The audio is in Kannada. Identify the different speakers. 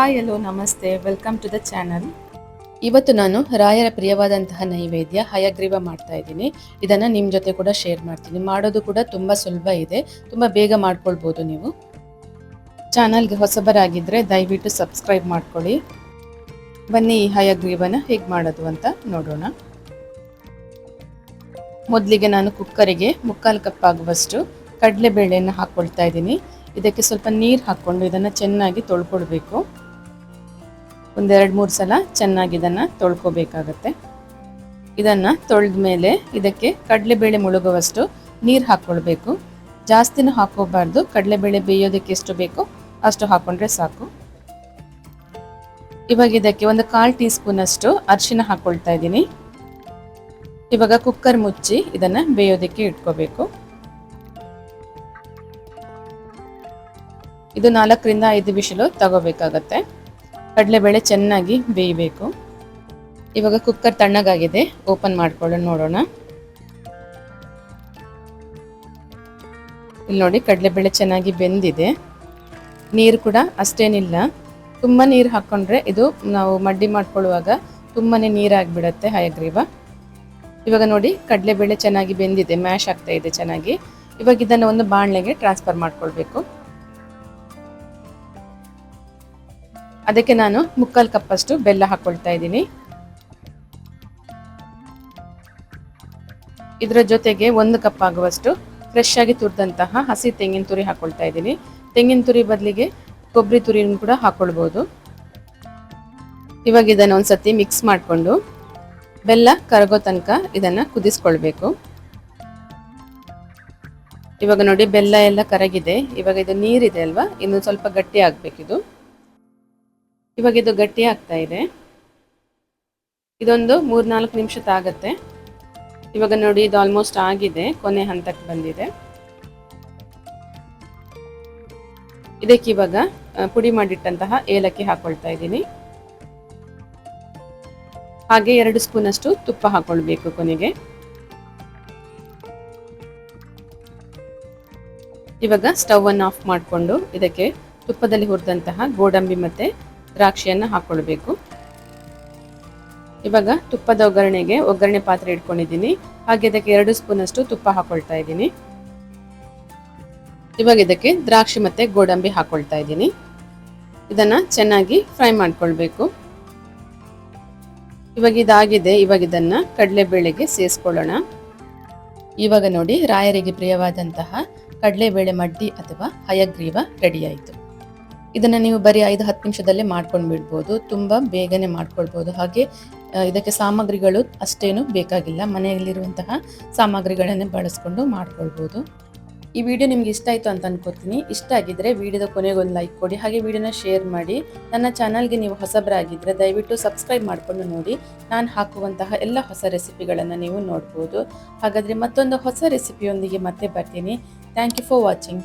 Speaker 1: ಹಾಯ್, ಹಲೋ, ನಮಸ್ತೆ. ವೆಲ್ಕಮ್ ಟು ದ ಚಾನಲ್ ಇವತ್ತು ನಾನು ರಾಯರ ಪ್ರಿಯವಾದಂತಹ ನೈವೇದ್ಯ ಹಯಗ್ರೀವ ಮಾಡ್ತಾ ಇದ್ದೀನಿ. ಇದನ್ನು ನಿಮ್ಮ ಜೊತೆ ಕೂಡ ಶೇರ್ ಮಾಡ್ತೀನಿ. ಮಾಡೋದು ಕೂಡ ತುಂಬ ಸುಲಭ ಇದೆ. ತುಂಬ ಬೇಗ ಮಾಡ್ಕೊಳ್ಬೋದು ನೀವು. ಚಾನಲ್ಗೆ ಹೊಸಬರಾಗಿದ್ದರೆ ದಯವಿಟ್ಟು ಸಬ್ಸ್ಕ್ರೈಬ್ ಮಾಡ್ಕೊಳ್ಳಿ. ಬನ್ನಿ ಈ ಹಯಗ್ರೀವನ ಹೇಗೆ ಮಾಡೋದು ಅಂತ ನೋಡೋಣ. ಮೊದಲಿಗೆ ನಾನು ಕುಕ್ಕರಿಗೆ ಮುಕ್ಕಾಲು ಕಪ್ ಆಗುವಷ್ಟು ಕಡಲೆಬೇಳೆಯನ್ನು ಹಾಕ್ಕೊಳ್ತಾ ಇದ್ದೀನಿ. ಇದಕ್ಕೆ ಸ್ವಲ್ಪ ನೀರು ಹಾಕ್ಕೊಂಡು ಇದನ್ನು ಚೆನ್ನಾಗಿ ತೊಳ್ಕೊಳ್ಬೇಕು. ಒಂದೆರಡು ಮೂರು ಸಲ ಚೆನ್ನಾಗಿ ಇದನ್ನು ತೊಳ್ಕೊಬೇಕಾಗತ್ತೆ. ಇದನ್ನು ತೊಳೆದ ಮೇಲೆ ಇದಕ್ಕೆ ಕಡಲೆಬೇಳೆ ಮುಳುಗುವಷ್ಟು ನೀರು ಹಾಕ್ಕೊಳ್ಬೇಕು. ಜಾಸ್ತಿನೂ ಹಾಕೋಬಾರ್ದು ಕಡಲೆಬೇಳೆ ಬೇಯೋದಕ್ಕೆ ಎಷ್ಟು ಬೇಕೋ ಅಷ್ಟು ಹಾಕ್ಕೊಂಡ್ರೆ ಸಾಕು. ಇವಾಗ ಇದಕ್ಕೆ ಒಂದು ಕಾಲು ಟೀ ಸ್ಪೂನಷ್ಟು ಅರಿಶಿನ ಹಾಕ್ಕೊಳ್ತಾ ಇದ್ದೀನಿ. ಇವಾಗ ಕುಕ್ಕರ್ ಮುಚ್ಚಿ ಇದನ್ನು ಬೇಯೋದಕ್ಕೆ ಇಟ್ಕೋಬೇಕು. ಇದು ನಾಲ್ಕರಿಂದ ಐದು ಬಿಸಿಲು ತಗೋಬೇಕಾಗತ್ತೆ. ಕಡಲೆಬೇಳೆ ಚೆನ್ನಾಗಿ ಬೇಯಬೇಕು. ಇವಾಗ ಕುಕ್ಕರ್ ತಣ್ಣಗಾಗಿದೆ. ಓಪನ್ ಮಾಡ್ಕೊಳ್ಳೋಣ, ನೋಡೋಣ. ಇಲ್ಲಿ ನೋಡಿ ಕಡಲೆಬೇಳೆ ಚೆನ್ನಾಗಿ ಬೆಂದಿದೆ. ನೀರು ಕೂಡ ಅಷ್ಟೇನಿಲ್ಲ. ತುಂಬ ನೀರು ಹಾಕ್ಕೊಂಡ್ರೆ ಇದು ನಾವು ಮಡ್ಡಿ ಮಾಡ್ಕೊಳ್ಳುವಾಗ ತುಂಬಾ ನೀರಾಗಿಬಿಡತ್ತೆ ಹಯಗ್ರೀವ. ಇವಾಗ ನೋಡಿ ಕಡಲೆಬೇಳೆ ಚೆನ್ನಾಗಿ ಬೆಂದಿದೆ, ಮ್ಯಾಶ್ ಆಗ್ತಾ ಇದೆ ಚೆನ್ನಾಗಿ. ಇವಾಗ ಇದನ್ನು ಒಂದು ಬಾಣಲೆಗೆ ಟ್ರಾನ್ಸ್ಫರ್ ಮಾಡ್ಕೊಳ್ಬೇಕು. ಅದಕ್ಕೆ ನಾನು ಮುಕ್ಕಾಲು ಕಪ್ಪಷ್ಟು ಬೆಲ್ಲ ಹಾಕ್ಕೊಳ್ತಾ ಇದ್ದೀನಿ. ಇದರ ಜೊತೆಗೆ ಒಂದು ಕಪ್ ಆಗುವಷ್ಟು ಫ್ರೆಶ್ ಆಗಿ ತುರಿದಂತಹ ಹಸಿ ತೆಂಗಿನ ತುರಿ ಹಾಕ್ಕೊಳ್ತಾ ಇದ್ದೀನಿ. ತೆಂಗಿನ ತುರಿ ಬದಲಿಗೆ ಕೊಬ್ಬರಿ ತುರಿನೂ ಕೂಡ ಹಾಕ್ಕೊಳ್ಬೋದು ಇವಾಗ ಇದನ್ನು ಒಂದ್ಸತಿ ಮಿಕ್ಸ್ ಮಾಡಿಕೊಂಡು ಬೆಲ್ಲ ಕರಗೋ ತನಕ ಇದನ್ನು ಕುದಿಸ್ಕೊಳ್ಬೇಕು. ಇವಾಗ ನೋಡಿ ಬೆಲ್ಲ ಎಲ್ಲ ಕರಗಿದೆ. ಇವಾಗ ಇದು ನೀರಿದೆ ಅಲ್ವಾ? ಇನ್ನು ಸ್ವಲ್ಪ ಗಟ್ಟಿ ಆಗಬೇಕಿದು. ಇವಾಗ ಇದು ಗಟ್ಟಿ ಆಗ್ತಾ ಇದೆ. ಇದೊಂದು ಮೂರ್ನಾಲ್ಕು ನಿಮಿಷ ತಾಗತ್ತೆ. ಇವಾಗ ನೋಡಿ ಇದು ಆಲ್ಮೋಸ್ಟ್ ಆಗಿದೆ. ಕೊನೆ ಹಂತಕ್ಕೆ ಬಂದಿದೆ. ಇದಕ್ಕೆ ಇವಾಗ ಪುಡಿ ಮಾಡಿಟ್ಟಂತಹ ಏಲಕ್ಕಿ ಹಾಕೊಳ್ತಾ ಇದ್ದೀನಿ. ಹಾಗೆ ಎರಡು ಸ್ಪೂನ್ ಅಷ್ಟು ತುಪ್ಪ ಹಾಕೊಳ್ಬೇಕು ಕೊನೆಗೆ. ಇವಾಗ ಸ್ಟವ್ ಅನ್ನು ಆಫ್ ಮಾಡಿಕೊಂಡು ಇದಕ್ಕೆ ತುಪ್ಪದಲ್ಲಿ ಹುರಿದಂತಹ ಗೋಡಂಬಿ ಮತ್ತೆ ದ್ರಾಕ್ಷಿಯನ್ನು ಹಾಕ್ಕೊಳ್ಬೇಕು ಇವಾಗ ತುಪ್ಪದ ಒಗ್ಗರಣೆಗೆ ಒಗ್ಗರಣೆ ಪಾತ್ರೆ ಇಟ್ಕೊಂಡಿದ್ದೀನಿ. ಹಾಗೆ ಇದಕ್ಕೆ ಎರಡು ಸ್ಪೂನ್ ಅಷ್ಟು ತುಪ್ಪ ಹಾಕೊಳ್ತಾ ಇದ್ದೀನಿ. ಇವಾಗ ಇದಕ್ಕೆ ದ್ರಾಕ್ಷಿ ಮತ್ತು ಗೋಡಂಬಿ ಹಾಕ್ಕೊಳ್ತಾ ಇದ್ದೀನಿ. ಇದನ್ನು ಚೆನ್ನಾಗಿ ಫ್ರೈ ಮಾಡ್ಕೊಳ್ಬೇಕು. ಇವಾಗ ಇದಾಗಿದೆ. ಇವಾಗ ಇದನ್ನ ಕಡಲೆಬೇಳೆಗೆ ಸೇರಿಸ್ಕೊಳ್ಳೋಣ ಇವಾಗ ನೋಡಿ ರಾಯರಿಗೆ ಪ್ರಿಯವಾದಂತಹ ಕಡಲೆಬೇಳೆ ಮಡ್ಡಿ ಅಥವಾ ಹಯಗ್ರೀವ ರೆಡಿ ಆಯಿತು ಇದನ್ನು ನೀವು ಬರೀ ಐದು, ಹತ್ತು ನಿಮಿಷದಲ್ಲೇ ಮಾಡ್ಕೊಂಡು ಬಿಡ್ಬೋದು. ತುಂಬ ಬೇಗನೆ ಮಾಡ್ಕೊಳ್ಬೋದು. ಹಾಗೆ ಇದಕ್ಕೆ ಸಾಮಗ್ರಿಗಳು ಅಷ್ಟೇನು ಬೇಕಾಗಿಲ್ಲ. ಮನೆಯಲ್ಲಿರುವಂತಹ ಸಾಮಗ್ರಿಗಳನ್ನೇ ಬಳಸ್ಕೊಂಡು ಮಾಡ್ಕೊಳ್ಬೋದು. ಈ ವಿಡಿಯೋ ನಿಮ್ಗೆ ಇಷ್ಟ ಆಯಿತು ಅಂತ ಅನ್ಕೋತೀನಿ. ಇಷ್ಟ ಆಗಿದ್ರೆ ವಿಡಿಯೋದ ಕೊನೆಗೊಂದು ಲೈಕ್ ಕೊಡಿ. ಹಾಗೆ ವಿಡಿಯೋನ ಶೇರ್ ಮಾಡಿ. ನನ್ನ ಚಾನಲ್ಗೆ ನೀವು ಹೊಸಬರಾಗಿದ್ದರೆ ದಯವಿಟ್ಟು ಸಬ್ಸ್ಕ್ರೈಬ್ ಮಾಡಿಕೊಂಡು ನೋಡಿ. ನಾನು ಹಾಕುವಂತಹ ಎಲ್ಲ ಹೊಸ ರೆಸಿಪಿಗಳನ್ನು ನೀವು ನೋಡ್ಬೋದು. ಹಾಗಾದರೆ ಮತ್ತೊಂದು ಹೊಸ ರೆಸಿಪಿಯೊಂದಿಗೆ ಮತ್ತೆ ಬರ್ತೀನಿ. Thank you for watching